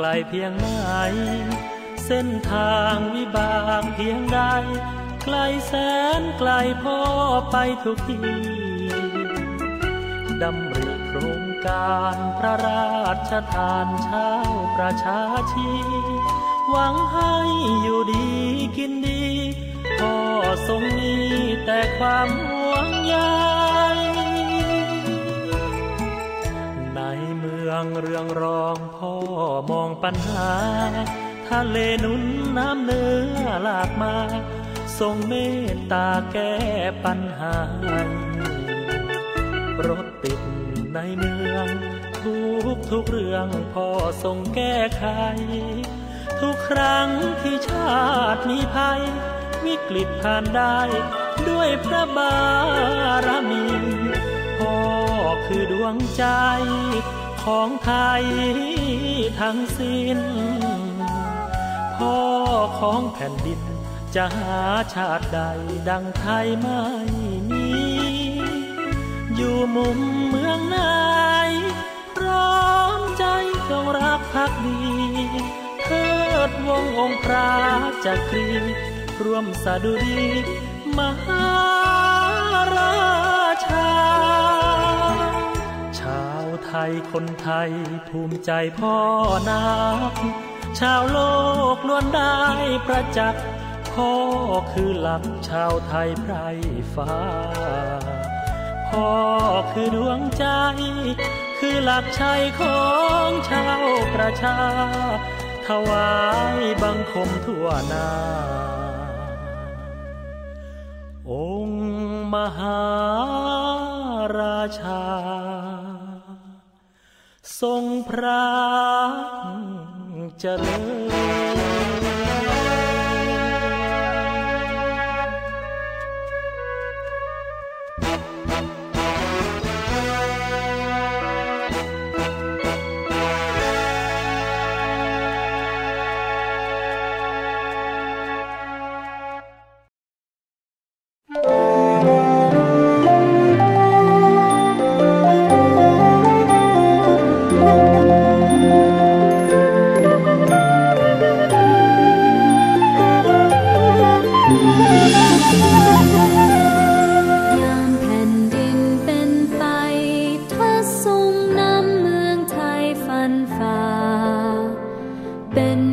ไกลเพียงไหน เส้นทางวิบากเพียงใด ไกลแสนไกลพ่อไปทุกทีดำริโครงการพระราชทานเช้าประชาชี หวังให้อยู่ดีกินดีพ่อทรงมีแต่ความห่วงใย องเรืองรองพ่อมองปัญหา ทะเลนุนน้ำเนื้อหลากมา ทรงเมตตาแก้ปัญหารถติดในเมือง ทุกทุกเรื่องพ่อทรงแก้ไข ทุกครั้งที่ชาติมีภัย วิกฤตผ่านได้ ด้วยพระบารมี พ่อคือดวงใจ ของไทยทั้งสิ้น พ่อของแผ่นดิน จะหาชาติใดดังไทยไม่มี อยู่มุมเมืองไหนพร้อมใจจงรักภักดีเทิดวงองค์พระจักรีร่วมสะดุดีมหาราชาชาวไท ยคนไทยภูมิใจพ่อนัก ชาวโลกล้วนได้ประจักษ์พ่อคือหลักชาวไทยไพรฟ้า พ่อคือดวงใจ คือหลักชัยของชาวประชา ถวายบังคมทั่วนา องค์มหาราชา ทรงพระเจริญ เป็น